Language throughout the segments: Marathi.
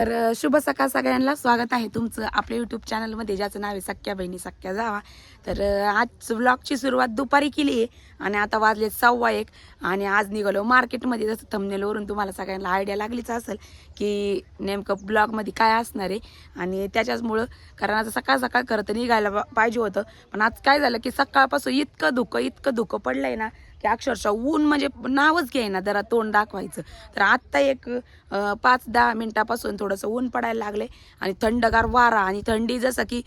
तर शुभ सकाळ सगळ्यांना. स्वागत आहे तुमचं आपल्या यूट्यूब चॅनलमध्ये ज्याचं नाव आहे सख्या बहिणी सख्या जावा. तर आज ब्लॉगची सुरुवात दुपारी केली आहे आणि आता वाजले सव्वा एक आणि आज निघालो मार्केटमध्ये जसं थमनेलवरून तुम्हाला सगळ्यांना आयडिया लागलीच असेल की नेमकं ब्लॉगमध्ये काय असणार आहे. आणि त्याच्याचमुळं कारण आता सकाळ सकाळ करत निघायला पाहिजे होतं. पण आज काय झालं की सकाळपासून इतकं धुकं इतकं धुकं पडलं आहे ना की अक्षरशः ऊन म्हणजे नावच घेईना जरा तोंड दाखवायचं. तर आत्ता एक पाच दहा मिनिटापासून थोडंसं ऊन पडायला लागले आणि थंडगार वारा आणि थंडी जसं की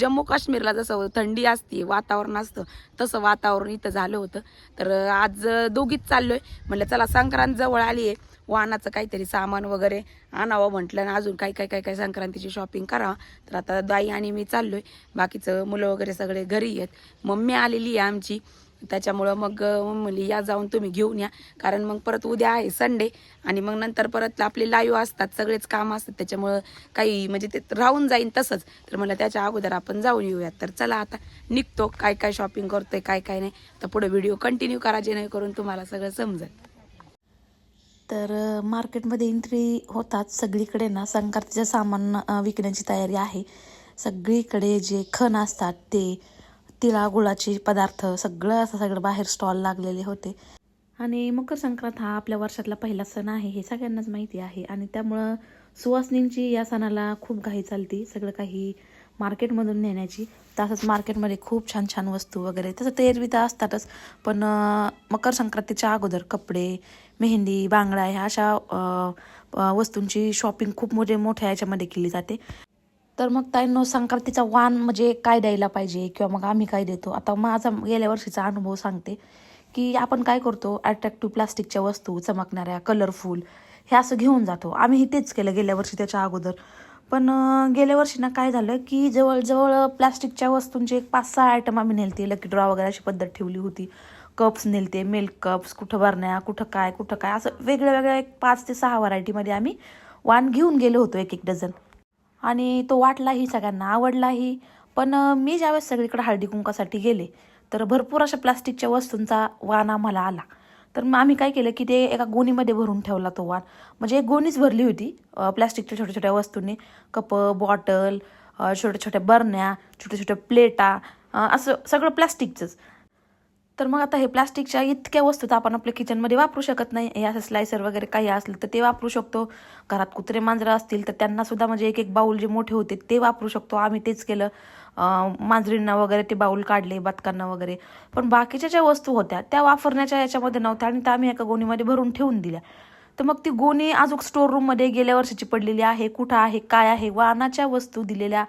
जम्मू काश्मीरला जसं थंडी असते वातावरण असतं तसं वातावरण इथं झालं होतं. तर आज दोघीच दोघीच चाललोय. म्हणलं चला संक्रांत जवळ आली आहे वाहनाचं काहीतरी सामान वगैरे आणावं म्हटलं आणि अजून काही काही काही काही संक्रांतीची शॉपिंग करावं तर आता दाई आणि मी चाललोय. बाकीचं मुलं वगैरे सगळे घरी आहेत. मम्मी आलेली आहे आमची. त्याच्यामुळं मग मुली या जाऊन तुम्ही घेऊन या. कारण मग परत उद्या आहे संडे आणि मग नंतर परत आपले लाईव्ह असतात सगळेच काम असतात. त्याच्यामुळं काही म्हणजे ते राहून जाईन तसंच. तर मला त्याच्या अगोदर आपण जाऊन येऊयात. तर चला आता निघतो. काय काय शॉपिंग करतोय काय काय नाही. तर पुढे व्हिडिओ कंटिन्यू करा जेणेकरून तुम्हाला सगळं समजेल. तर मार्केटमध्ये एंट्री होतात सगळीकडे ना. संक्रांतीचं सामान विकण्याची तयारी आहे. सगळीकडे जे खण असतात ते तिळा गुळाचे पदार्थ सगळं असं सगळं बाहेर स्टॉल लागलेले होते. आणि मकर संक्रांत हा आपल्या वर्षातला पहिला सण आहे हे सगळ्यांनाच माहिती आहे. आणि त्यामुळं सुवासनींची या सणाला खूप घाई चालती सगळं काही मार्केटमधून नेण्याची. तसंच मार्केटमध्ये खूप छान छान वस्तू वगैरे. तसं ते एरवी तर असतातच पण मकर संक्रांतीच्या अगोदर कपडे मेहंदी बांगडा ह्या अशा वस्तूंची शॉपिंग खूप मोठे मोठ्या याच्यामध्ये केली जाते. तर मग ताईंनो संक्रांतीचा वाण म्हणजे काय द्यायला पाहिजे किंवा मग आम्ही काय देतो? आता माझा गेल्या वर्षीचा अनुभव सांगते की आपण काय करतो? अट्रॅक्टिव्ह प्लास्टिकच्या वस्तू चमकणाऱ्या कलरफुल हे असं घेऊन जातो. आम्ही तेच केलं गेल्या वर्षी त्याच्या अगोदर. पण गेल्या वर्षी ना काय झालं की जवळजवळ प्लास्टिकच्या वस्तूंचे एक पाच सहा आयटम आम्ही नेलते. लकी ड्रॉ वगैरे अशी पद्धत ठेवली होती. कप्स नेलते मिल्क कप्स कुठं भरण्या कुठं काय कुठं काय असं वेगळ्या वेगळ्या एक पाच ते सहा व्हरायटीमध्ये आम्ही वाण घेऊन गेलो होतो एक एक डझन. आणि तो वाटलाही सगळ्यांना आवडलाही. पण मी ज्यावेळेस सगळीकडे हळदी कुंकासाठी गेले तर भरपूर अशा प्लास्टिकच्या वस्तूंचा वाण आम्हाला आला. तर मग आम्ही काय केलं की ते एका गोणीमध्ये भरून ठेवला तो वाण म्हणजे एक गोणीच भरली होती प्लास्टिकच्या छोट्या छोट्या वस्तूंनी. कप बॉटल छोट्या छोट्या बरण्या छोट्या छोट्या प्लेटा असं सगळं प्लास्टिकचंच. तर मग आता हे प्लास्टिकच्या इतक्या वस्तू तर आपण आपल्या किचनमध्ये वापरू शकत नाही. हे असं स्लायसर वगैरे काही असलं तर ते वापरू शकतो. घरात कुत्रे मांजरं असतील तर त्यांना सुद्धा म्हणजे एक एक बाऊल जे मोठे होते ते वापरू शकतो. आम्ही तेच केलं. मांजरींना वगैरे ते बाऊल काढले बदकांना वगैरे. पण बाकीच्या ज्या वस्तू होत्या त्या वापरण्याच्या याच्यामध्ये नव्हत्या आणि त्या आम्ही एका गोणीमध्ये भरून ठेवून दिल्या. तर मग ती गोणी अजून स्टोर रूममध्ये गेल्या वर्षीची पडलेली आहे. कुठं आहे काय आहे वाहनाच्या वस्तू दिलेल्या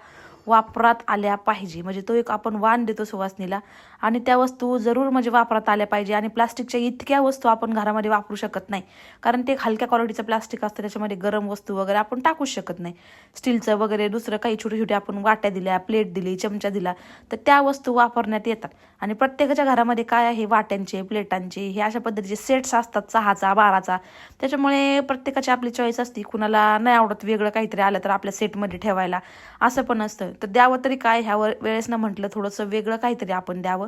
वापरात आल्या पाहिजे. म्हणजे तो एक आपण वाण देतो सुवासनीला. आणि त्या वस्तू जरूर म्हणजे वापरात आल्या पाहिजे. आणि प्लास्टिकच्या इतक्या वस्तू आपण घरामध्ये वापरू शकत नाही. कारण ते हलक्या क्वालिटीचं प्लास्टिक असतं त्याच्यामध्ये गरम वस्तू वगैरे आपण टाकूच शकत नाही. स्टीलचं वगैरे दुसरं काही छोटे छोटे आपण वाट्या दिल्या प्लेट दिली चमचा दिला तर त्या वस्तू वापरण्यात येतात. आणि प्रत्येकाच्या घरामध्ये काय आहे? वाट्यांचे प्लेटांचे हे अशा पद्धतीचे सेट्स असतात सहाचा बाराचा. त्याच्यामुळे प्रत्येकाची आपली चॉईस असते. कुणाला नाही आवडत वेगळं काहीतरी आलं तर आपल्या सेटमध्ये ठेवायला. असं पण असतं. तर द्यावं तरी काय? ह्यावर वेळेस ना म्हटलं थोडंसं वेगळं काहीतरी आपण द्यावं.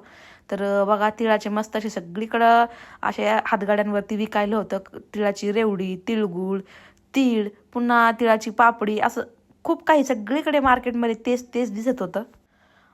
तर बघा तिळाचे मस्त असे सगळीकडं अशा हातगाड्यांवरती विकायला होतं. तिळाची रेवडी तिळगुळ तीळ पुन्हा तिळाची पापडी असं खूप काही सगळीकडे मार्केटमध्ये तेच तेच दिसत होतं.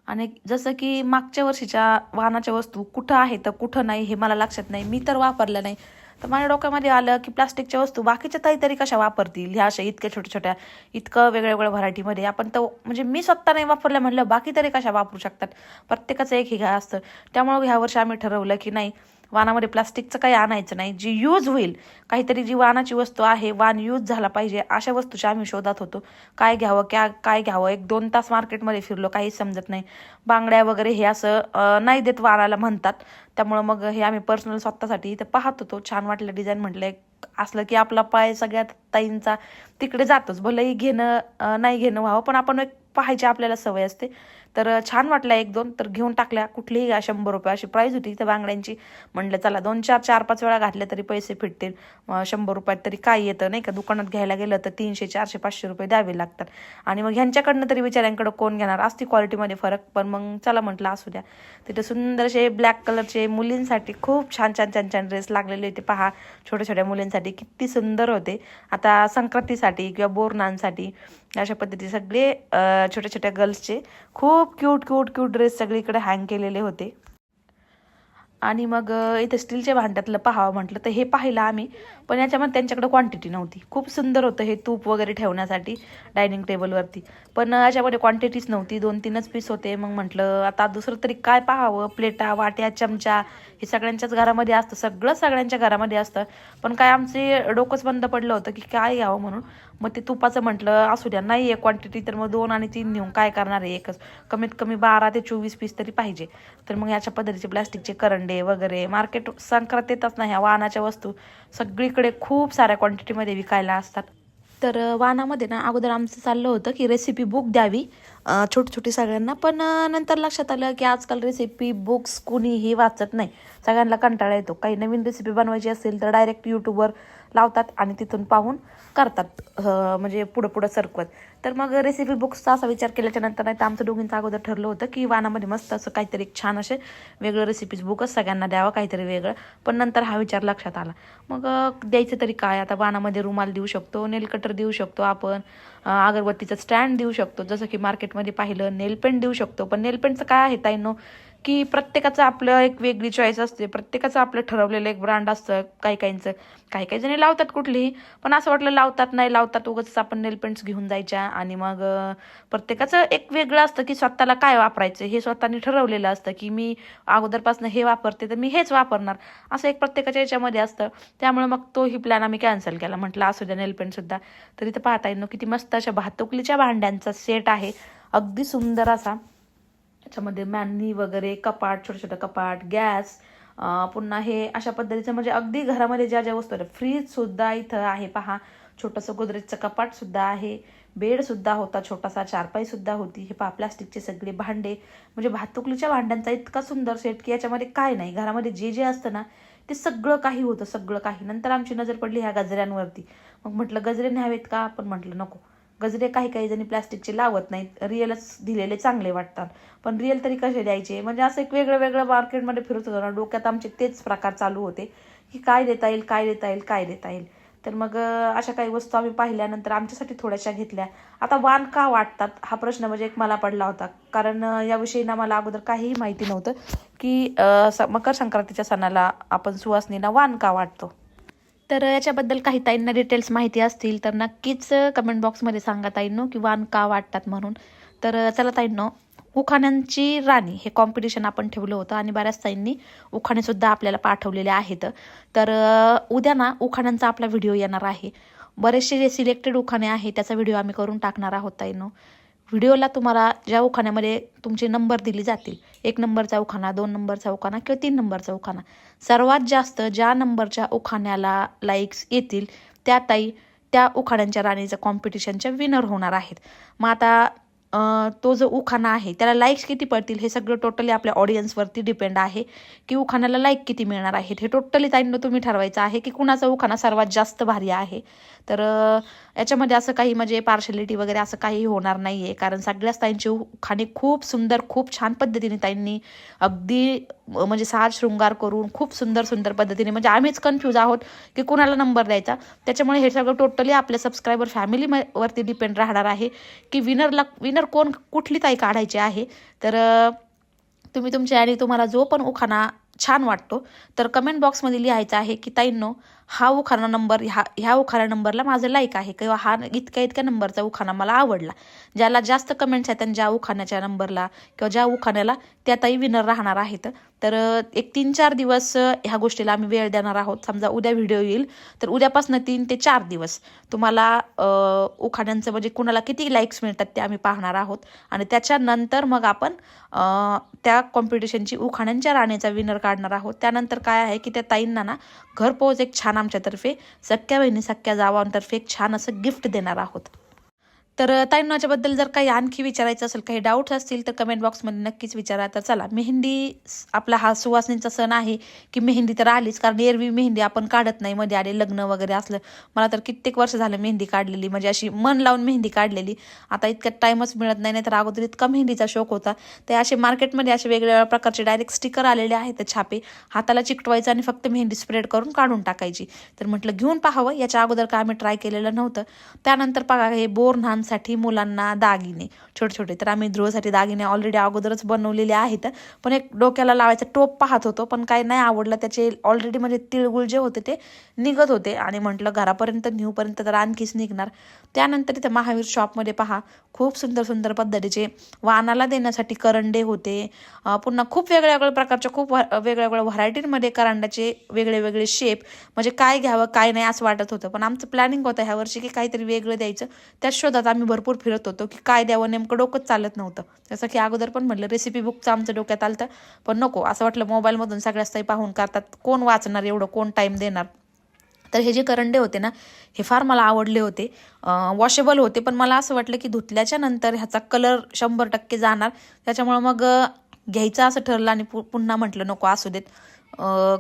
आणि जसं की मागच्या वर्षीच्या वाहनाच्या वस्तू कुठं आहे तर कुठं नाही हे मला लक्षात नाही. मी तर वापरलं नाही. तर माझ्या डोक्यामध्ये आलं की प्लास्टिकच्या वस्तू बाकीच्या ताई तरी कशा वापरतील? ह्या अशा इतक्या छोट्या छोट्या इतकं वेगळ्या वेगळ्या व्हरायटीमध्ये आपण तर म्हणजे मी स्वतः नाही वापरल्या म्हटलं बाकी तरी कशा वापरू शकतात? प्रत्येकाचं एक हे घ्या असतं. त्यामुळं ह्या वर्षी आम्ही ठरवलं की नाही वानामध्ये प्लास्टिकचं काही आणायचं नाही. जी यूज होईल काहीतरी जी वानाची वस्तू आहे वान यूज झाला पाहिजे अशा वस्तूच्या आम्ही शोधात होतो. काय घ्यावं क्या काय घ्यावं? एक दोन तास मार्केटमध्ये फिरलो काहीच समजत नाही. बांगड्या वगैरे हे असं नाही देत वानाला म्हणतात. त्यामुळं मग हे आम्ही पर्सनल स्वतःसाठी इथं पाहत होतो. छान वाटलं डिझाईन म्हटलं असलं की आपला पाय सगळ्यात ताईंचा तिकडे जातोच. भलेही घेणं नाही घेणं व्हावं पण आपण एक पाहायची आपल्याला सवय असते. तर छान वाटला एक दोन तर घेऊन टाकल्या. कुठलीही घ्या शंभर रुपये अशी प्राईज होती. त्या बांगड्यांची म्हणलं चला दोन चार चार पाच वेळा घातल्या तरी पैसे फिटतील. शंभर रुपयात तरी काय येतं नाही का? दुकानात घ्यायला गेलं तर तीनशे चारशे पाचशे रुपये द्यावे लागतात. आणि मग ह्यांच्याकडनं तरी बिचाऱ्यांकडं कोण घेणार? असती क्वालिटीमध्ये फरक. पण मग चला म्हटलं असू द्या. तिथे सुंदरसे ब्लॅक कलरचे मुलींसाठी खूप छान छान छान छान ड्रेस लागलेले होते. पहा छोट्या छोट्या मुलींसाठी किती सुंदर होते. आता संक्रांतीसाठी किंवा बोरणांसाठी अशा पद्धती सगळे छोट्या छोट्या गर्ल्सचे खूप क्यूट क्यूट क्यूट ड्रेस सगळीकडे हँग केलेले होते. आणि मग इथं इथे स्टीलच्या भांड्यातलं पाहावं म्हटलं तर हे पाहिलं आम्ही पण याच्यामध्ये त्यांच्याकडे क्वांटिटी नव्हती. खूप सुंदर होतं हे तूप वगैरे ठेवण्यासाठी डायनिंग टेबलवरती पण याच्यामध्ये क्वांटिटीच नव्हती. दोन तीनच पीस होते. मग म्हटलं आता दुसरं तरी काय पाहावं? प्लेटा वाट्या चमचा हे सगळ्यांच्याच घरामध्ये असतं. सगळं सगळ्यांच्या घरामध्ये असतं. पण काय आमचे डोकंच बंद पडलं होतं की काय घ्यावं म्हणून. मग ते तुपाचं म्हटलं असू द्या नाही आहे क्वांटिटी तर मग दोन आणि तीन नेऊन काय करणार आहे एकच? कमीत कमी बारा ते चोवीस पीस तरी पाहिजे. तर मग याच्या पद्धतीचे प्लास्टिकचे करंडे वगैरे मार्केट संक्रांत येतच नाही ह्या वाहनाच्या वस्तू. सगळीकडे खूप साऱ्या क्वांटिटीमध्ये विकायला असतात. तर वाहनामध्ये ना अगोदर आमचं चाललं होतं की रेसिपी बुक द्यावी. छोटी छोटी सगळ्यांना. पण नंतर लक्षात आलं की आजकाल रेसिपी बुक्स कुणीही वाचत नाही. सगळ्यांना कंटाळा येतो. काही नवीन रेसिपी बनवायची असेल तर डायरेक्ट यूट्यूबवर लावतात आणि तिथून पाहून करतात. म्हणजे पुढं पुढं सरकवत. तर मग रेसिपी बुक्सचा असा विचार केल्याच्यानंतर नाही तर आमचं दोघींचं अगोदर ठरलं होतं की वानामध्ये मस्त असं काहीतरी छान असे वेगळं रेसिपीज बुकच सगळ्यांना द्यावं काहीतरी वेगळं. पण नंतर हा विचार लक्षात आला. मग द्यायचं तरी काय? आता वानामध्ये रुमाल देऊ शकतो नेल कटर देऊ शकतो आपण. अगरबत्तीचं स्टँड देऊ शकतो. जसं की मार्केटमध्ये पाहिलं नेलपेंट देऊ शकतो. पण नेलपेंटचं काय आहे ताईंनो? की प्रत्येकाचं आपलं एक वेगळी चॉईस असते. प्रत्येकाचं आपलं ठरवलेलं एक ब्रँड असतं काही काहींचं. काही काही जणी लावतात कुठलीही पण असं वाटलं लावतात नाही लावतात उगाच आपण नेल पेंट्स घेऊन जायच्या आणि मग प्रत्येकाचं एक वेगळं असतं की स्वतःला काय वापरायचं. हे स्वतःने ठरवलेलं असतं की मी अगोदरपासून हे वापरते तर मी हेच वापरणार. असं एक प्रत्येकाच्या याच्यामध्ये असतं. त्यामुळे मग तोही प्लॅन आम्ही कॅन्सल केला. म्हटलं असू द्या नेलपेंटसुद्धा तर इथं पाहता येईल किती मस्त अशा भातुकलीच्या भांड्यांचा सेट आहे. अगदी सुंदर असा. याच्यामध्ये मॅनी वगैरे कपाट छोटं छोटं कपाट गॅस पुन्हा हे अशा पद्धतीचं म्हणजे अगदी घरामध्ये ज्या ज्या वस्तू आहेत फ्रीजसुद्धा इथं आहे पहा. छोटंसं गोदरेजचं कपाटसुद्धा आहे. बेडसुद्धा होता छोटासा चारपाईसुद्धा होती. हे पहा प्लास्टिकचे सगळे भांडे. म्हणजे भातुकलीच्या भांड्यांचा इतका सुंदर सेट की याच्यामध्ये काय नाही. घरामध्ये जे जे असतं ना ते सगळं काही होतं सगळं काही. नंतर आमची नजर पडली ह्या गजऱ्यांवरती. मग म्हटलं गजरे न्यावेत का? आपण म्हटलं नको. गजरे काही काही जणी प्लास्टिकचे लावत नाहीत. रिअलच दिलेले चांगले वाटतात. पण रिअल तरी कसे द्यायचे? म्हणजे असं एक वेगळं वेगळं मार्केटमध्ये फिरत होतो ना डोक्यात आमचे तेच प्रकार चालू होते. की काय देता येईल काय देता येईल काय देता येईल. तर मग अशा काही वस्तू आम्ही पाहिल्यानंतर आमच्यासाठी थोड्याशा घेतल्या. आता वाण का वाटतात? हा प्रश्न म्हणजे एक मला पडला होता. कारण याविषयी ना मला अगोदर काहीही माहिती नव्हतं की स- मकर संक्रांतीच्या सणाला आपण सुवासनीना वाण का वाटतो? तर याच्याबद्दल काही ताईंना डिटेल्स माहिती असतील तर नक्कीच कमेंट बॉक्समध्ये सांगा ताईंनो की वाण का वाटतात म्हणून. तर चला ताईंनो उखाण्यांची राणी हे कॉम्पिटिशन आपण ठेवलं होतं आणि बऱ्याच ताईंनी उखाणेसुद्धा आपल्याला पाठवलेले आहेत. तर उद्या ना उखाण्यांचा आपला व्हिडिओ येणार आहे. बरेचसे जे सिलेक्टेड उखाणे आहे त्याचा व्हिडिओ आम्ही करून टाकणार आहोत ताईंनो. व्हिडिओला तुम्हाला ज्या उखाण्यामध्ये तुमचे नंबर दिले जातील एक नंबरचा उखाणा दोन नंबरचा उखाणा किंवा तीन नंबरचा उखाणा सर्वात जास्त ज्या नंबरच्या उखाण्याला लाईक्स येतील त्या ताई त्या उखाण्यांच्या राणीचं कॉम्पिटिशनच्या विनर होणार आहेत. मग आता तो जो उखाणा आहे त्याला लाईक्स किती पडतील हे सगळं टोटली आपल्या ऑडियन्सवरती डिपेंड आहे की उखाणाला लाईक किती मिळणार आहेत. हे टोटली ताईंना तुम्ही ठरवायचं आहे की कुणाचा उखाणा सर्वात जास्त भारी आहे. तर याच्यामध्ये असं काही म्हणजे पार्शलिटी वगैरे असं काही होणार नाही आहे कारण सगळ्याच ताईंची उखाणे खूप सुंदर खूप छान पद्धतीने ताईंनी अगदी म्हणजे साज शृंगार करून खूप सुंदर सुंदर पद्धतीने म्हणजे आम्हीच कन्फ्यूज आहोत की कुणाला नंबर द्यायचा. त्याच्यामुळे हे सगळं टोटली आपल्या सबस्क्रायबर फॅमिलीवरती डिपेंड राहणार आहे की विनरला विनर कोण कुठली ताई काढायची आहे? तर तुम्ही तुमच्या आणि तुम्हाला जो पण उखाणा छान वाटतो तर कमेंट बॉक्समध्ये लिहायचं आहे की ताईंनो हा उखाणा नंबर ह्या ह्या उखाणा नंबरला माझं लाईक आहे किंवा हा इतक्या इतक्या नंबरचा उखाणा मला आवडला. ज्याला जास्त कमेंट्स आहेत आणि ज्या उखाण्याच्या नंबरला किंवा ज्या उखाण्याला त्या ताई विनर राहणार आहेत. तर एक तीन चार दिवस ह्या गोष्टीला आम्ही वेळ देणार आहोत. समजा उद्या व्हिडिओ येईल तर उद्यापासून तीन ते चार दिवस तुम्हाला उखाण्यांचं म्हणजे कुणाला किती लाईक्स मिळतात ते आम्ही पाहणार आहोत. आणि त्याच्यानंतर मग आपण त्या कॉम्पिटिशनची उखाण्यांच्या राणीचा विनर काढणार आहोत. त्यानंतर काय आहे की त्या ताईंना ना घरपोच एक छान आमच्यातर्फे सख्या बहिणी सख्या जावांतर्फे एक छान असं गिफ्ट देणार आहोत. तर ताईंनाच्याबद्दल जर काही आणखी विचारायचं असेल काही डाऊट्स असतील तर कमेंट बॉक्समध्ये नक्कीच विचारा. तर चला मेहंदी आपला हा सुवासनीचा सण आहे की मेहंदी तर आलीच कारण एरवी मेहंदी आपण काढत नाही. मध्ये आले लग्न वगैरे असलं मला तर कित्येक वर्ष झालं मेहंदी काढलेली. म्हणजे अशी मन लावून मेहंदी काढलेली. आता इतक्या टाईमच मिळत नाही तर अगोदर इतका मेहंदीचा शौक होता. ते असे मार्केटमध्ये असे वेगवेगळ्या प्रकारचे डायरेक्ट स्टिकर आलेले आहेत छापे. हाताला चिकटवायचं आणि फक्त मेहंदी स्प्रेड करून काढून टाकायची. तर म्हटलं घेऊन पाहावं. याच्या अगोदर काय आम्ही ट्राय केलेलं नव्हतं. त्यानंतर बघा हे बोर साठी मुलांना दागिने छोटे छोटे तर आम्ही ध्रुवसाठी दागिने ऑलरेडी अगोदरच बनवलेले आहेत. पण एक डोक्याला लावायचा टोप पाहत होतो पण काय नाही आवडलं. त्याचे ऑलरेडी म्हणजे तिळगुळ जे होते ते निघत होते. आणि म्हटलं घरापर्यंत न्यूपर्यंत तर आणखीच निघणार. त्यानंतर इथे महावीर शॉपमध्ये पहा खूप सुंदर सुंदर पद्धतीचे वानाला देण्यासाठी करंडे होते. पुन्हा खूप वेगळ्या वेगळ्या प्रकारच्या खूप व- वेगळ्या वेगळ्या व्हरायटीमध्ये करंडाचे वेगळे वेगळे शेप म्हणजे काय घ्यावं काय नाही असं वाटत होतं. पण आमचं प्लॅनिंग होतं ह्या वर्षी की काहीतरी वेगळं द्यायचं. त्या शोधात आम्ही भरपूर फिरत होतो की काय द्यावं नेमकं डोकंच चालत नव्हतं. जसं की अगोदर पण म्हटलं रेसिपी बुकचं आमचं डोक्यात आलं तर पण नको असं वाटलं मोबाईलमधून सगळ्याच काही पाहून करतात कोण वाचणार एवढं कोण टाईम देणार? तर हे जे करंडे होते ना हे फार मला आवडले होते. वॉशेबल होते पण मला असं वाटलं की धुतल्याच्या नंतर ह्याचा कलर शंभर टक्के जाणार. त्याच्यामुळं मग घ्यायचं असं ठरलं आणि पु- पुन्हा म्हटलं नको असू देत.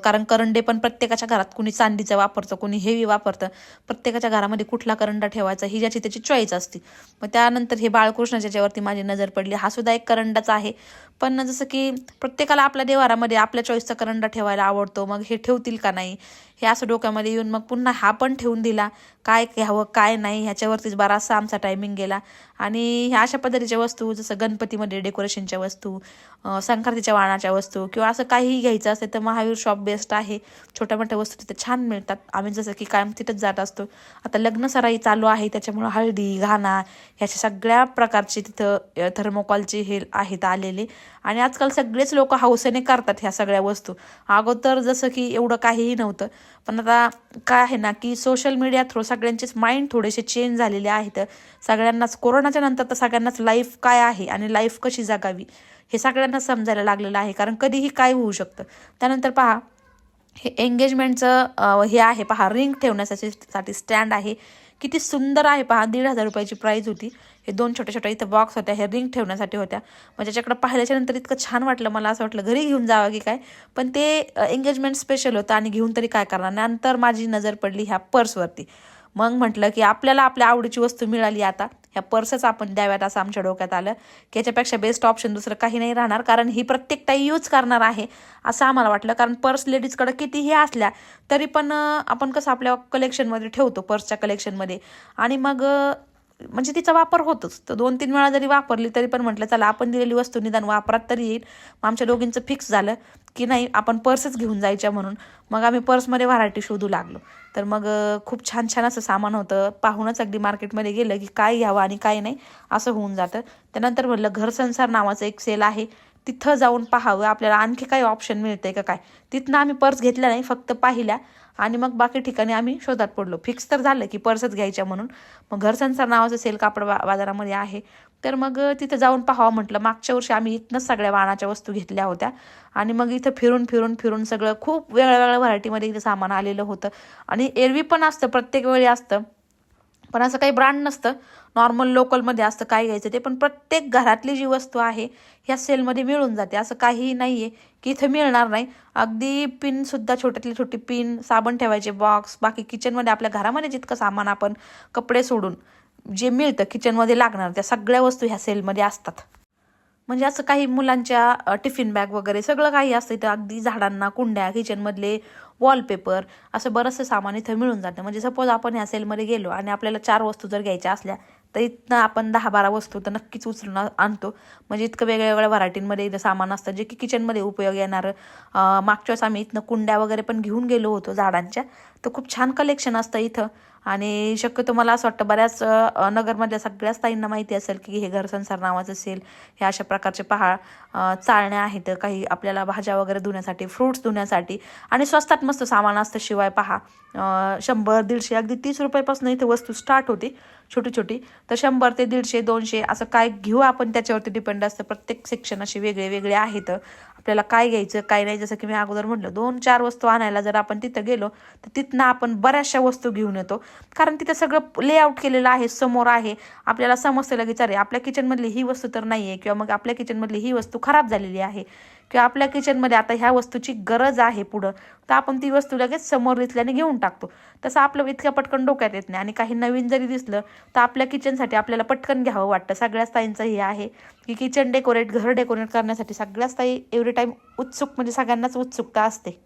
कारण करंडे पण प्रत्येकाच्या घरात कुणी चांदीचं वापरतं कुणी हेवी वापरतं. प्रत्येकाच्या घरामध्ये कुठला करंडा ठेवायचा ही ज्याची त्याची चॉईस असते. मग त्यानंतर हे बाळकृष्ण ज्याच्यावरती माझी नजर पडली हा सुद्धा एक करंडाच आहे. पण जसं की प्रत्येकाला आपल्या देवारामध्ये आपल्या चॉईसचा करंडा ठेवायला आवडतो मग हे ठेवतील का नाही? हे असं डोक्यामध्ये येऊन मग पुन्हा हा पण ठेवून दिला. काय घ्यावं काय नाही ह्याच्यावरतीच बराचसा आमचा टायमिंग गेला. आणि ह्या अशा पद्धतीच्या वस्तू जसं गणपतीमध्ये डेकोरेशनच्या वस्तू संक्रांतीच्या वाणाच्या वस्तू किंवा असं काहीही घ्यायचं असेल तर महावीर शॉप बेस्ट आहे. छोट्या मोठ्या वस्तू तिथे छान मिळतात. आम्ही जसं की कायम तिथंच जात असतो. आता लग्न सराई चालू आहे त्याच्यामुळं हळदी घाणा ह्याच्या सगळ्या प्रकारचे तिथं थर्मोकॉलचे हे आहेत आलेले. आणि आजकाल सगळेच लोक हौसेने करतात ह्या सगळ्या वस्तू. अगोदर जसं की एवढं काहीही नव्हतं. पण आता काय आहे ना की सोशल मीडिया थ्रू सगळ्यांचेच माइंड थोडेसे चेंज झालेले आहेत. सगळ्यांनाच कोरोनाच्या नंतर तर सगळ्यांनाच लाईफ काय आहे आणि लाईफ कशी जगावी हे सगळ्यांना समजायला लागलेलं आहे. कारण कधीही काय होऊ शकतं. त्यानंतर पहा हे एंगेजमेंटचं हे आहे पहा रिंग ठेवण्यासाठी साठी स्टँड आहे. किती सुंदर आहे पहा दीड हजार रुपयाची प्राईज होती. हे दोन छोट्या छोट्या इथं बॉक्स होत्या हे रिंग ठेवण्यासाठी होत्या. मग त्याच्याकडे पाहिल्याच्या नंतर इतकं छान वाटलं मला असं वाटलं घरी घेऊन जावं की काय? पण ते एंगेजमेंट स्पेशल होतं आणि घेऊन तरी काय करणार नंतर माझी नजर पडली ह्या पर्सवरती मग म्हटलं की आपल्याला आपल्या आवडीची वस्तू मिळाली आता. ह्या पर्सच आपण द्याव्यात असं आमच्या डोक्यात आलं. की याच्यापेक्षा बेस्ट ऑप्शन दुसरं काही नाही राहणार कारण ही प्रत्येक ताई यूज करणार आहे असं आम्हाला वाटलं. कारण पर्स लेडीजकडे कितीही असल्या तरी पण आपण कसं आपल्या कलेक्शनमध्ये ठेवतो पर्सच्या कलेक्शनमध्ये आणि मग म्हणजे तिचा वापर होतोच. तर दोन तीन वेळा जरी वापरली तरी पण म्हटलं चला आपण दिलेली वस्तू निदान वापरात तरी येईल. मग आमच्या दोघींचं फिक्स झालं की नाही आपण पर्सच घेऊन जायच्या म्हणून. मग आम्ही पर्समध्ये व्हरायटी शोधू लागलो. तर मग खूप छान छान असं सामान होतं. पाहूनच अगदी मार्केटमध्ये गेलं की काय घ्यावं आणि काय नाही असं होऊन जातं. त्यानंतर म्हटलं घरसंसार नावाचं एक सेल आहे. तिथं जाऊन पाहावं. आपल्याला आणखी काही ऑप्शन मिळतंय का काय? तिथनं आम्ही पर्स घेतल्या नाही फक्त पाहिल्या. आणि मग बाकी ठिकाणी आम्ही शोधात पडलो. फिक्स तर झालं की पर्सच घ्यायच्या म्हणून. मग घरसंसार नावाचं सेल कापड बा बाजारामध्ये आहे. तर मग तिथं जाऊन पाहावं म्हटलं. मागच्या वर्षी आम्ही इथनंच सगळ्या वाणाच्या वस्तू घेतल्या होत्या. आणि मग इथं फिरून फिरून फिरून सगळं खूप वेगळ्या वेगळ्या व्हरायटीमध्ये इथं सामान आलेलं होतं. आणि एरवी पण असतं प्रत्येक वेळी असतं. पण असं काही ब्रँड नसतं. नॉर्मल लोकलमध्ये असतं काय घ्यायचं ते पण प्रत्येक घरातली जी वस्तू आहे ह्या सेलमध्ये मिळून जाते. असं काहीही नाही आहे की इथं मिळणार नाही. अगदी पिनसुद्धा छोट्यातली छोटी पिन साबण ठेवायचे बॉक्स बाकी किचनमध्ये आपल्या घरामध्ये जितकं सामान आपण कपडे सोडून जे मिळतं किचनमध्ये लागणार त्या सगळ्या वस्तू ह्या सेलमध्ये असतात. म्हणजे असं काही मुलांच्या टिफिन बॅग वगैरे सगळं काही असतं. इथं अगदी झाडांना कुंड्या किचनमधले वॉलपेपर असं बरंचसं सामान इथं मिळून जातं. म्हणजे सपोज आपण ह्या सेलमध्ये गेलो आणि आपल्याला चार वस्तू जर घ्यायच्या असल्या तर इथनं आपण दहा बारा वस्तू तर नक्कीच उचलून आणतो. म्हणजे इतकं वेगळ्या वेगळ्या व्हरायटींमध्ये इथं सामान असतं जे की किचनमध्ये उपयोग येणारं. मागच्या वेळेस आम्ही इथनं कुंड्या वगैरे पण घेऊन गेलो होतो झाडांच्या. तर खूप छान कलेक्शन असतं इथं. आणि शक्यतो मला असं वाटतं बऱ्याच नगरमधल्या सगळ्याच ताईंना माहिती असेल की हे घर संसार नावाचं असेल हे अशा प्रकारचे पहा चाळण्या आहेत काही आपल्याला भाज्या वगैरे धुण्यासाठी फ्रूट्स धुण्यासाठी आणि स्वस्तात मस्त सामान असतं शिवाय पहा. शंभर दीडशे अगदी तीस रुपयापासून इथे वस्तू स्टार्ट होती छोटी छोटी. तर शंभर ते दीडशे दोनशे असं काय घेऊ आपण त्याच्यावरती डिपेंड असतं. प्रत्येक सेक्शन असे वेगळे वेगळे आहेत. आपल्याला काय घ्यायचं काय नाही. जसं की मी अगोदर म्हटलं दोन चार वस्तू आणायला जर आपण तिथं गेलो तर तिथनं आपण बऱ्याचशा वस्तू घेऊन येतो. कारण तिथं सगळं लेआउट केलेलं आहे समोर आहे. आपल्याला समजतं लगेच अरे आपल्या किचनमधली ही वस्तू तर नाही आहे किंवा मग आपल्या किचनमधली ही वस्तू खराब झालेली आहे. किंवा आपल्या किचनमध्ये आता ह्या वस्तूची गरज आहे पुढं तर आपण ती वस्तू लगेच समोर दिसल्याने घेऊन टाकतो. तसं आपलं इतक्या पटकन डोक्यात येत नाही आणि काही नवीन जरी दिसलं तर आपल्या किचनसाठी आपल्याला पटकन घ्यावं वाटतं. सगळ्याच ताईंचं हे आहे की किचन डेकोरेट घर डेकोरेट करण्यासाठी सगळ्याच ताई एव्हरी टाईम उत्सुक म्हणजे सगळ्यांनाच उत्सुकता असते.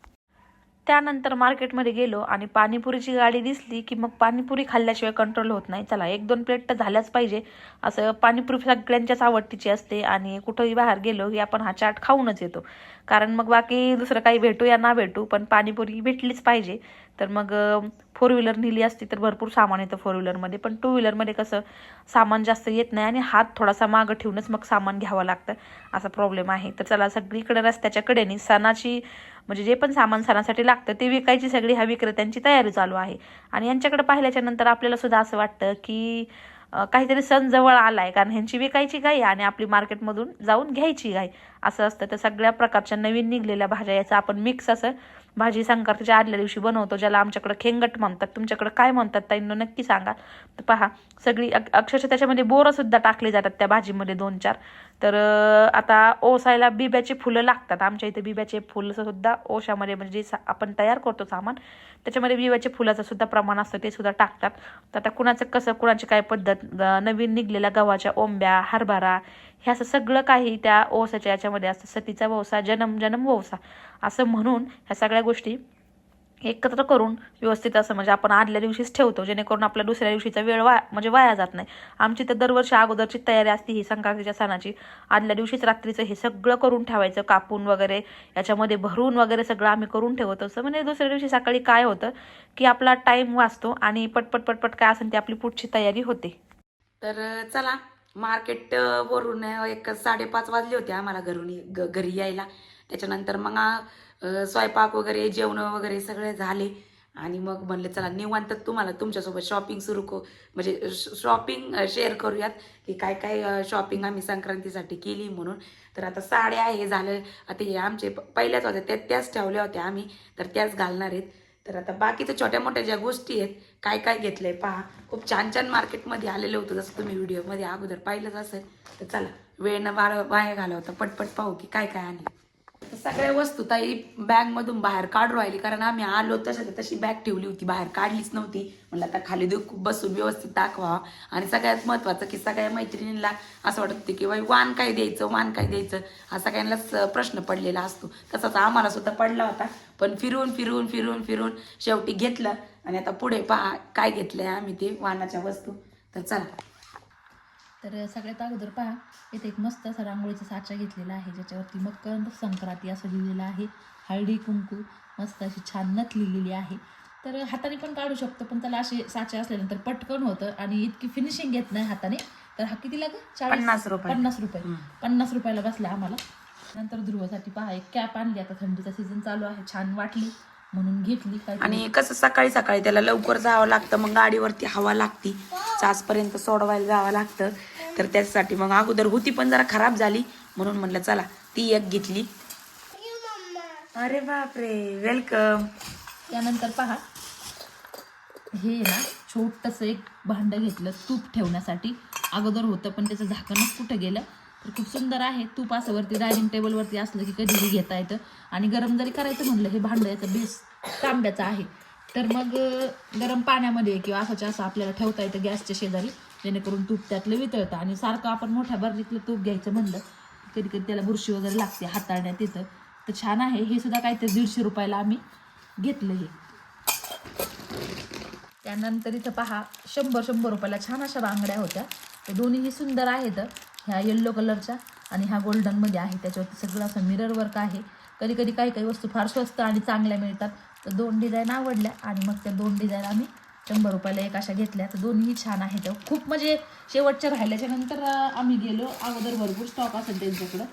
त्यानंतर मार्केटमध्ये गेलो आणि पाणीपुरीची गाडी दिसली की मग पाणीपुरी खाल्ल्याशिवाय कंट्रोल होत नाही. चला एक दोन प्लेट तर झाल्याच पाहिजे. असं पाणीपुरी सगळ्यांच्याच आवडतीची असते आणि कुठंही बाहेर गेलो की आपण हा चाट खाऊनच येतो. कारण मग बाकी दुसरं काही भेटू या ना भेटू पण पाणीपुरी भेटलीच पाहिजे. तर मग फोर व्हीलर नेली असती तर भरपूर सामान येतं फोर व्हीलरमध्ये पण टू व्हीलरमध्ये कसं सामान जास्त येत नाही आणि हात थोडासा मागं ठेवूनच मग सामान घ्यावं लागतं. असा प्रॉब्लेम आहे. तर चला सगळीकडे रस्त्याच्या कडेने सणाची म्हणजे जे पण सामान सणासाठी लागतं ते विकायची सगळी ह्या विक्रेत्यांची तयारी चालू आहे. आणि यांच्याकडे पाहिल्याच्या नंतर आपल्याला सुद्धा असं वाटतं की काहीतरी सण जवळ आलाय. कारण ह्यांची विकायची गाय आणि आपली मार्केटमधून जाऊन घ्यायची गाय असं असतं. तर सगळ्या प्रकारच्या नवीन निघलेल्या भाज्या याचं आपण मिक्स असं भाजी संक्रांतीच्या आदल्या दिवशी बनवतो ज्याला आमच्याकडे खेंगट म्हणतात तुमच्याकडे काय म्हणतात ताईंनो नक्की सांगा. तर पहा सगळी अक्षरशः त्याच्यामध्ये बोरं सुद्धा टाकली जातात त्या भाजीमध्ये दोन चार तर आता ओसायला बिब्याची फुलं लागतात. आमच्या इथे बिब्याचे फुलं सुद्धा ओशामध्ये म्हणजे आपण तयार करतो सामान त्याच्यामध्ये बिब्याचे फुलाचं सुद्धा प्रमाण असतं ते सुद्धा टाकतात. तर आता कुणाचं कसं कुणाची काय पद्धत नवीन निघलेल्या गव्हाच्या ओंब्या हरभरा हे असं सगळं काही त्या ओसाच्या याच्यामध्ये असतं. सतीचा वोसा जन्म जन्म वौसा असं म्हणून ह्या सगळ्या गोष्टी एकत्र करून व्यवस्थित असं म्हणजे आपण आदल्या दिवशीच ठेवतो जेणेकरून आपल्या दुसऱ्या दिवशीचा वेळ वाया म्हणजे वाया जात नाही. आमची तर दरवर्षी अगोदरची तयारी असते ही संक्रांतीच्या सणाची. आदल्या दिवशीच रात्रीचं हे सगळं करून ठेवायचं कापून वगैरे याच्यामध्ये भरून वगैरे सगळं आम्ही करून ठेवतो असं. म्हणजे दुसऱ्या दिवशी सकाळी काय होतं की आपला टाईम वाचतो आणि पटपट पटपट काय असेल ती आपली पुढची तयारी होते. तर चला. मार्केटवरून एक साडेपाच वाजले होते आम्हाला घरून ये- ग- घरी यायला. त्याच्यानंतर मग स्वयंपाक वगैरे जेवणं वगैरे सगळे झाले. आणि मग म्हणलं चला निवांत तुम्हाला तुमच्यासोबत शॉपिंग सुरू करू म्हणजे शॉपिंग शेअर करूयात की काय काय शॉपिंग आम्ही संक्रांतीसाठी केली म्हणून. तर आता साड्या हे झालं. आता हे आमचे पहिल्याच होत्या त्या त्याच ठेवल्या होत्या आम्ही तर त्याच घालणार आहेत. तर आता बाकीच्या छोट्या मोठ्या ज्या गोष्टी आहेत काय काय घेतलंय पहा. खूप छान छान मार्केटमध्ये आलेलं होतं जसं तुम्ही व्हिडिओमध्ये अगोदर पाहिलंच असेल. तर चला वेळ न वाया वाया घालवता पटपट पाहू की काय काय आणलं तर सगळ्या वस्तू ताई बॅगमधून बाहेर काढू राहिली. कारण आम्ही आलो तशा तशी बॅग ठेवली होती. बाहेर काढलीच नव्हती. म्हणलं आता खाली दुख बसून व्यवस्थित दाखवा. आणि सगळ्यात महत्त्वाचं की सगळ्या मैत्रिणींना असं वाटतं की बाई वाण काय द्यायचं वाण काय द्यायचं? हा सगळ्यांनाच प्रश्न पडलेला असतो. तसाच आम्हाला सुद्धा पडला होता. पण फिरून फिरून फिरून फिरून शेवटी घेतलं. आणि आता पुढे पहा काय घेतलंय आम्ही ते वानाच्या वस्तू. तर चला. तर सगळ्यात अगोदर पहा इथे एक मस्त असा रांगोळीचा साचा घेतलेला आहे ज्याच्यावरती मकर संक्रांती असं लिहिलेलं आहे. हळदी कुंकू मस्त अशी छान नथ लिहिलेली आहे. तर हाताने पण काढू शकतो पण त्याला असे साचे असल्यानंतर पटकन होतं आणि इतकी फिनिशिंग घेत नाही हाताने. तर हा कितीला ग? चाळीस? पन्नास रुपये. पन्नास रुपये. हम्म. पन्नास रुपयाला बसला आम्हाला. नंतर ध्रुवासाठी पहा एक कॅप आणली. आता थंडीचा सीझन चालू आहे छान वाटली. म्हणून घेतली काय आणि कसं सकाळी सकाळी त्याला लवकर जावं लागतं मग गाडीवरती हवा लागती. चासपर्यंत सोडवायला जावं लागतं. तर त्याच्यासाठी मग अगोदर होती पण जरा खराब झाली. म्हणून म्हणलं चला ती एक घेतली. अरे बापरे वेलकम त्यानंतर पहा हे ना छोटंसं एक भांडं घेतलं तूप ठेवण्यासाठी. अगोदर होतं पण त्याचं झाकणच कुठं गेलं? तर खूप सुंदर आहे. तूप असं वरती डायनिंग टेबलवरती असलं की कधीही घेता येतं. आणि गरम जरी करायचं म्हणलं हे भांडं याचं बेस तांब्याचं आहे. तर मग गरम पाण्यामध्ये किंवा असंच्या असं आपल्याला ठेवता येतं गॅसच्या शेजारी जेणेकरून तूप त्यातलं वितळतं. आणि सारखं आपण मोठ्या बरणीतलं तूप घ्यायचं म्हणलं कधी कधी त्याला बुरशी वगैरे लागते हाताळण्यात येतं. तर छान आहे. हे सुद्धा काहीतरी दीडशे रुपयाला आम्ही घेतलं हे. त्यानंतर इथं पहा शंभर शंभर रुपयाला छान अशा बांगड्या होत्या. तर दोन्हीही सुंदर आहेत. ह्या येल्लो कलरच्या आणि ह्या गोल्डनमध्ये आहे. त्याच्यावरती सगळं असं मिरर वर्क आहे. कधी कधी काही काही वस्तू फार स्वस्त आणि चांगल्या मिळतात. तर दोन डिझाईन आवडल्या आणि मग त्या दोन डिझाईन आम्ही शंभर रुपयाला एक अशा घेतल्या. तर दोन्ही छान आहेत. खूप म्हणजे शेवटच्या राहिल्याच्या नंतर आम्ही गेलो. अगोदर भरपूर स्टॉक असेल त्यांच्याकडं.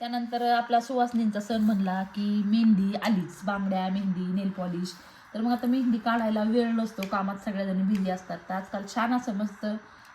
त्यानंतर आपला सुवासनींचा सण म्हणला की मेहंदी आलीच. बांगड्या मेहंदी नेल पॉलिश तर मग आता मेहंदी काढायला वेळ नसतो. कामात सगळ्याजणी बिझी असतात. तर आजकाल छान असं मस्त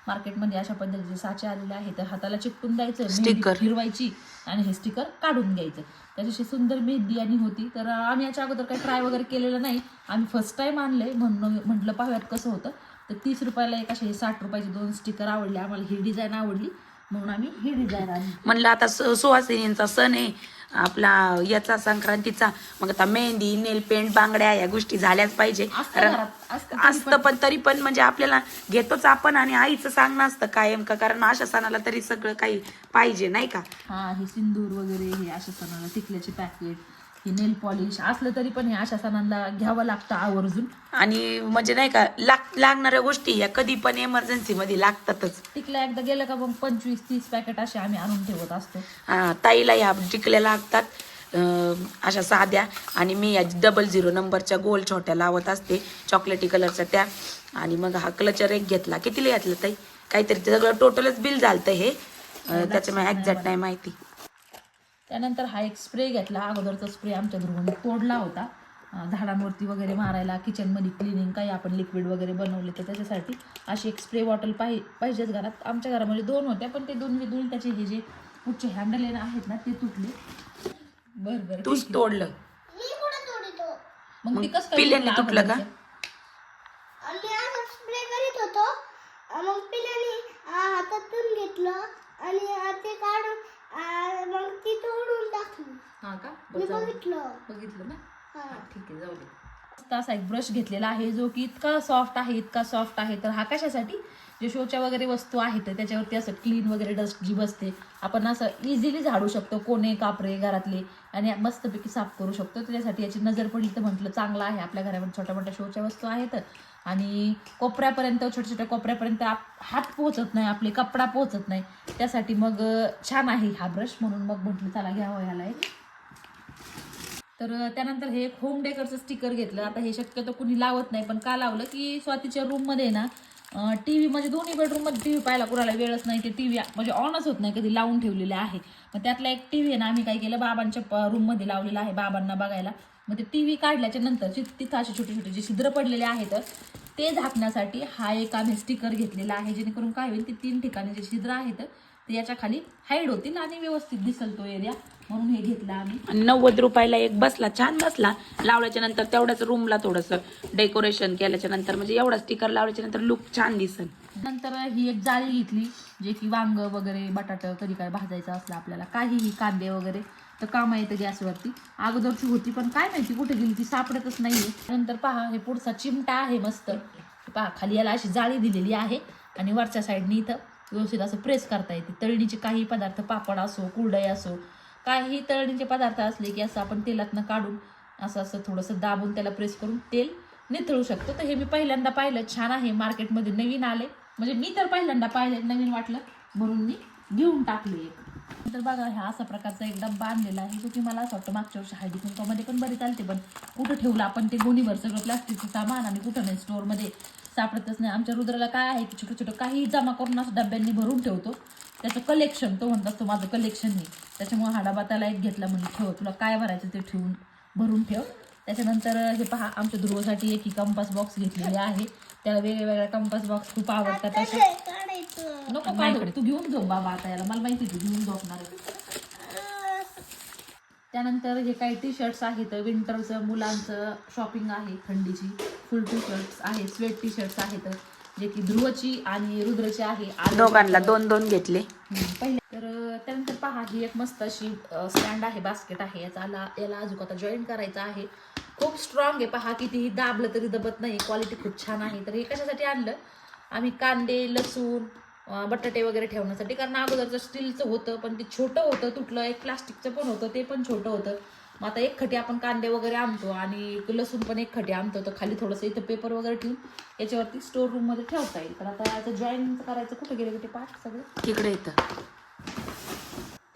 मार्केटमध्ये अशा पद्धतीचे साचे आलेले आहे तर हाताला चिकटून द्यायचं. मेहंदी फिरवायची आणि हे स्टिकर काढून घ्यायचं. त्याच्याशी सुंदर मेहंदी आणि होती. तर आम्ही याच्या अगोदर काही ट्राय वगैरे केलेलं नाही. आम्ही फर्स्ट टाइम आणले. म्हणून म्हटलं पाहूयात कसं होतं. तर तीस रुपयाला एक असे साठ रुपयाचे दोन स्टिकर आवडले. आम्हाला ही डिझाईन आवडली. म्हणून आम्ही ही डिझाईन आणली म्हणलं आता सु- सुवासिनींचा सण आहे. आपला याचा संक्रांतीचा. मग आता मेहंदी नेल पेंट बांगड्या या गोष्टी झाल्याच पाहिजे. असतं पण. तरी पण म्हणजे आपल्याला घेतोच आपण आणि आईचं सांगणं असतं कायम का कारण अशा सणाला तरी सगळं काही पाहिजे नाही का? हा हे सिंदूर वगैरे हे अशा सणाला टिकल्याचे पॅकेट हे नेल पॉलिश असलं तरी पण हे अशा सणांना घ्यावं लागतं आवर्जून. आणि म्हणजे नाही का लाग लागणाऱ्या गोष्टी या कधी पण इमर्जन्सी मध्ये लागतातच. टिकल्या एकदा गेलं का मग पंचवीस तीस पॅकेट असे आम्ही आणून ठेवत असतो. हा, ताईला ह्या टिकल्या लागतात अं, अशा साध्या. आणि मी या डबल झिरो नंबरच्या गोल छोट्या लावत असते चॉकलेटी कलरच्या त्या. आणि मग हा क्लचर एक घेतला. कितीला घेतला ताई? काहीतरी ते सगळं टोटलच बिल झालतं हे. अं, त्याच्यामुळे एक्झॅक्ट नाही माहिती. त्यानंतर हा एक स्प्रे घेतला अगोदरचा स्प्रे आमच्या ध्रुवने तोडला होता. झाडांवरती वगैरे मारायला किचनमध्ये क्लिनिंग काही आपण लिक्विड वगैरे बनवले तर त्याच्यासाठी अशी एक स्प्रे बॉटल पाहि पाहिजेच घरात. आमच्या घरामध्ये दोन होत्या पण ते दोन दोन त्याचे हे जे पुढचे हँडल आहेत ना ते तुटले. बरं बरं तूच तोडलं. मग ती कसं पिल्यांनी तुटलं का? आम्ही असं स्प्रे करीत होतो. मग पिल्याने हातातून घेतलं आणि ते काढून मग ती तोडून टाकली. हा का? मी बरं, जाऊ दे. बघितलं. बघितलं ना? हा. ठीक आहे जाऊ दे. मस्त असा एक ब्रश घेतलेला आहे जो की इतका सॉफ्ट आहे इतका सॉफ्ट आहे. तर हा कशासाठी? जे शोच्या वगैरे वस्तू आहेत तर त्याच्यावरती असं क्लीन वगैरे डस्ट जी बसते आपण असं इझिली झाडू शकतो कोणे कापरे घरातले आणि मस्तपैकी साफ करू शकतो. त्याच्यासाठी याची नजर पडली तर म्हटलं चांगलं आहे. आपल्या घरामध्ये छोट्या मोठ्या शोच्या वस्तू आहेत आणि कोपऱ्यापर्यंत छोट्या छोट्या कोपऱ्यापर्यंत आप हात पोहोचत नाही आपले कपडा पोहोचत नाही. त्यासाठी मग छान आहे हा ब्रश म्हणून मग म्हटलं चला घ्यावं ह्याला एक. तर त्यानंतर हे एक होम डेकरचं स्टिकर घेतलं. आता हे शक्यतो कुणी लावत नाही पण का लावलं की स्वातीच्या रूममध्ये ना टी व्ही म्हणजे दोन्ही बेडरूममध्ये टी व्ही पाहायला कुणाला वेळच नाही. ते टी व्ही म्हणजे ऑनच होत नाही कधी लावून ठेवलेले आहे. मग त्यातला एक टी व्ही आहे ना आम्ही काय केलं बाबांच्या रूममध्ये लावलेला आहे बाबांना बघायला. मग ते टी व्ही काढल्याच्या नंतर ति- तिथं असे छोटे छोटे जे छिद्र पडलेले आहेत ते झाकण्यासाठी हा एक आम्ही स्टिकर घेतलेला आहे. जेणेकरून काय होईल ते तीन ठिकाणी जे छिद्र आहेत ते याच्या खाली हाईड होतील आणि व्यवस्थित दिसेल तो एरिया म्हणून हे घेतलं आम्ही. आणि नव्वद रुपयाला एक बसला छान बसला. लावल्याच्या नंतर तेवढ्याच रूमला थोडंसं डेकोरेशन केल्याच्यानंतर म्हणजे एवढा स्टिकर लावल्याच्या नंतर लुक छान दिसन नंतर ही एक जाळी घेतली जे की वांग वगैरे बटाटा कधी काय भाजायचं असलं आपल्याला काहीही कांदे वगैरे तर कामा येतं गॅसवरती. अगोदरची होती पण काय माहिती कुठे गेली ती सापडतच नाहीये. नंतर पहा हे पुढचा चिमटा आहे मस्त. पहा खाली याला अशी जाळी दिलेली आहे. आणि वरच्या साईडनी इथं व्यवस्थित असं प्रेस करता येते. तळणीचे काही पदार्थ पापड असो कुरडई असो काही तळणीचे पदार्थ असले की असं आपण तेलातनं काढून असं असं थोडंसं दाबून त्याला प्रेस करून तेल निथळू शकतो. तर हे मी पहिल्यांदा पाहिलं. छान आहे. मार्केटमध्ये नवीन आले. म्हणजे मी तर पहिल्यांदा पाहिले. नवीन वाटलं. म्हणून मी घेऊन टाकले एक. तर बघा ह्या असा प्रकारचा एक डब्बा आणलेला आहे. जो की मला असं वाटतं मागच्या वर्षी हळदी कुंकामध्ये पण बरे चालते पण कुठं ठेवलं आपण ते गोणीभर सगळं प्लास्टिकचं सामान आणि कुठं नाही स्टोअरमध्ये सापडतच नाही. आमच्या रुद्राला काय आहे की छोटं छोटं काही जमा करून असं डब्यांनी भरून ठेवतो. त्याचं कलेक्शन तो म्हणत असतो माझं कलेक्शन आहे. त्याच्यामुळे हा डबा त्याला एक घेतला म्हणजे ठेव तुला काय भरायचं ते ठेवून भरून ठेव. त्याच्यानंतर हे पहा आमच्या ध्रुवासाठी एक ही कंपास बॉक्स घेतलेले आहे. त्याला वेगवेगळ्या कंपास बॉक्स खूप आवडतात असे नको काढू तू घेऊन जाऊ बाबा आता याला. मला माहिती तू घेऊन झोपणार त्यानंतर हे काही टी शर्ट्स आहेत. विंटरचं मुलांचं शॉपिंग आहे थंडीची. फुल टी शर्ट्स आहे स्वेट टी शर्ट्स आहेत. जे की ध्रुवची आणि रुद्रची आहे दोघांना दोन दोन घेतले. पहिले तर त्यानंतर पहा ही एक मस्त अशी स्टँड आहे बास्केट आहे. याचा याला अजून आता जॉईन करायचं आहे. खूप स्ट्रॉंग आहे पहा कितीही दाबलं तरी दबत नाही. क्वालिटी खूप छान आहे. तर हे कशासाठी आणलं? आम्ही कांदे लसूण बटाटे वगैरे ठेवण्यासाठी. कारण अगोदरचं स्टीलचं होतं पण ते छोटं होतं तुटलं एक प्लास्टिकचं पण होतं ते पण छोटं होतं. मग आता एक खटी आपण कांदे वगैरे आणतो आणि लसूण पण एक खटी आणतो. तर खाली थोडंसं इथं पेपर वगैरे ठेवून याच्यावरती स्टोर रूममध्ये ठेवता येईल. तर आता याचं जॉईन करायचं कुठं गेले ते पाठ सगळं? तिकडे येतं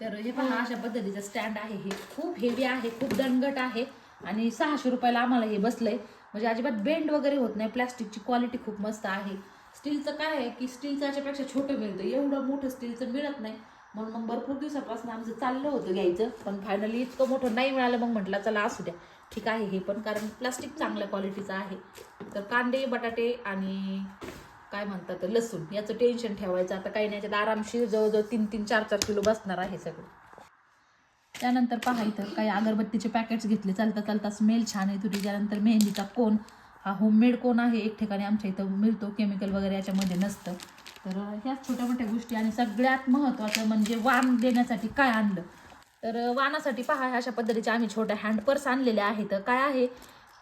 तर हे पहा अशा पद्धतीचं स्टँड आहे हे. खूप हेवी आहे खूप दणगट आहे आणि सहाशे रुपयाला आम्हाला हे बसलंय. म्हणजे अजिबात बेंड वगैरे होत नाही. प्लॅस्टिकची क्वालिटी खूप मस्त आहे. स्टीलचं काय आहे की स्टीलचं याच्यापेक्षा छोटं मिळतं. एवढं मोठं स्टीलचं मिळत नाही. म्हणून मग भरपूर दिवसापासून आमचं चाललं होतं घ्यायचं पण फायनली इतकं मोठं नाही मिळालं मग म्हटलं चला असू द्या. ठीक आहे हे पण कारण प्लास्टिक चांगल्या क्वालिटीचं आहे. तर कांदे बटाटे आणि काय म्हणतात लसूण याचं टेन्शन ठेवायचं. आता काही नाही याच्यात आरामशीर जवळजवळ तीन तीन चार चार किलो बसणार आहे सगळं. त्यानंतर पहा इथं काही अगरबत्तीचे पॅकेट्स घेतले. चालता चालता स्मेल छान येतो त्यानंतर मेहंदीचा कोण हा होममेड कोन आहे. एक ठिकाणी आमच्या इथं मिळतो. केमिकल वगैरे याच्यामध्ये नसतं. तर ह्याच छोट्या मोठ्या गोष्टी आणि सगळ्यात महत्त्वाचं म्हणजे वाण देण्यासाठी काय आणलं? तर वाणासाठी पहा अशा पद्धतीचे आम्ही छोट्या हँड पर्स आणलेल्या आहेत. काय आहे?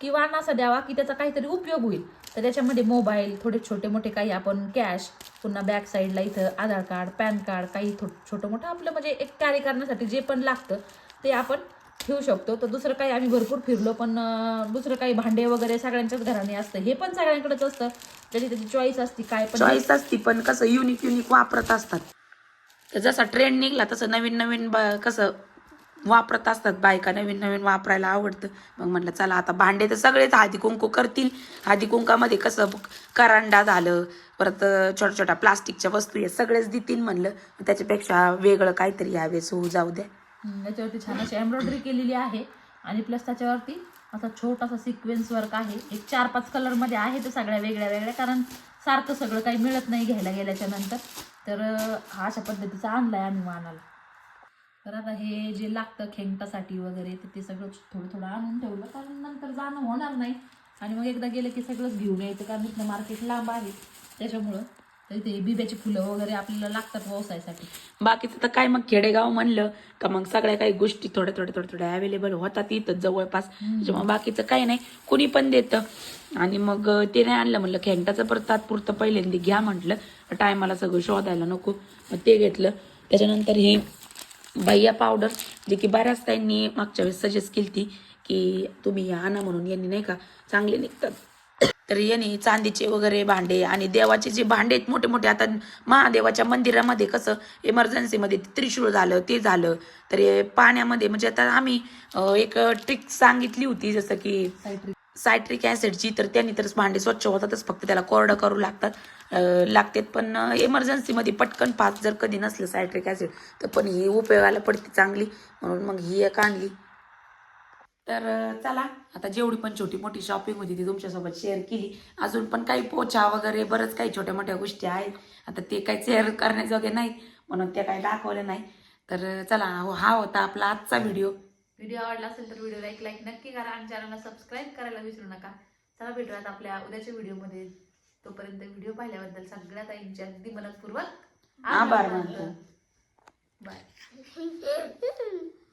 की वाण असा द्यावा की त्याचा काहीतरी उपयोग होईल. तर त्याच्यामध्ये मोबाईल थोडे छोटे मोठे काही आपण कॅश पुन्हा बॅक साईडला इथं आधार कार्ड पॅन कार्ड काही थो छोटं मोठं आपलं म्हणजे एक कॅरी करण्यासाठी जे पण लागतं ते आपण ठेवू शकतो. तर दुसरं काही आम्ही भरपूर फिरलो पण दुसरं काही भांडे वगैरे सगळ्यांच्याच घराने असतं. हे पण सगळ्यांकडेच असतं. त्याची त्याची चॉईस असते काय पण. चॉईस असती पण कसं युनिक युनिक वापरत असतात. तर जसा ट्रेंड निघला तसं नवीन नवीन ब- कसं वापरत असतात बायका नवीन नवीन वापरायला आवडतं. मग म्हटलं चला आता भांडे तर सगळेच हळदी कुंकू करतील. हळदी कुंकामध्ये कसं करांडा झालं परत छोट्या छोट्या प्लास्टिकच्या वस्तू या सगळेच देतील म्हणलं. त्याच्यापेक्षा वेगळं काहीतरी यावेळेस होऊ जाऊ द्या. याच्यावरती छान अशी एम्ब्रॉयडरी केलेली आहे. आणि प्लस त्याच्यावरती असा छोटासा सिक्वेन्स वर्क आहे. एक चार पाच कलरमध्ये आहे तो सगळ्या वेगळ्या वेगळ्या कारण सारखं सगळं काही मिळत नाही घ्यायला गेल्याच्यानंतर. तर हा अशा पद्धतीचा आणलाय आम्ही मानाला. तर आता हे जे लागतं खेंगटासाठी वगैरे तर ते सगळं थोडं थोडं आणून ठेवलं कारण नंतर जाणं होणार नाही. आणि मग एकदा गेलं की सगळंच घेऊन यायचं कारण इथलं मार्केट लांब आहे. त्याच्यामुळं तर इथे बिब्याची फुलं वगैरे आपल्याला लागतात व्यवसायासाठी. बाकीचं तर काय मग खेडेगाव म्हणलं का मग सगळ्या काही गोष्टी थोड्या थोड्या थोड्या थोड्या अवेलेबल होतात इथं जवळपास. त्याच्यामुळे बाकीचं काही नाही. कुणी पण देतं. आणि मग ते नाही आणलं म्हणलं खेंगटाचं परत तात्पुरतं पहिल्यांदा घ्या म्हटलं. टायमाला सगळं शोधायला नको. मग ते घेतलं. त्याच्यानंतर हे भैया पावडर जे की बऱ्याच त्यांनी मागच्या वेळेस सजेस्ट केली ती की तुम्ही आणा म्हणून. यांनी नाही का चांगले निघतात. तर यांनी चांदीचे वगैरे भांडे आणि देवाचे जे भांडे आहेत मोठे मोठे आता महादेवाच्या मंदिरामध्ये कसं इमर्जन्सीमध्ये त्रिशूळ झालं ते झालं. तर हे पाण्यामध्ये म्हणजे आता आम्ही एक ट्रिक सांगितली होती जसं की सायट्रिक सायट्रिक ॲसिडची तर त्यांनी तर भांडे स्वच्छ होतातच फक्त त्याला कोरडं करू लागतात. लागतात पण इमर्जन्सीमध्ये पटकन पाच जर कधी नसलं सायट्रिक ॲसिड तर पण ही उपयोगाला पडते चांगली. म्हणून मग ही एक आणली. तर चला. आता जेवढी पण छोटी मोठी शॉपिंग होती ती तुमच्यासोबत शेअर केली. अजून पण काही पोछा वगैरे बरंच काही छोट्या मोठ्या गोष्टी आहेत. आता ते काही शेअर करण्याजोगे नाही म्हणून त्या काही दाखवलं नाही. तर चला. हा होता आपला आजचा व्हिडिओ व्हिडिओ आवडला असेल तर व्हिडिओला एक लाईक नक्की करा आणि चॅनलला सबस्क्राईब करायला विसरू नका. चला भेटूयात आपल्या उद्याच्या व्हिडिओमध्ये तोपर्यंत व्हिडिओ पाहिल्याबद्दल सगळ्यात आईंचे अगदी मनपूर्वक आभार मानतो. बाय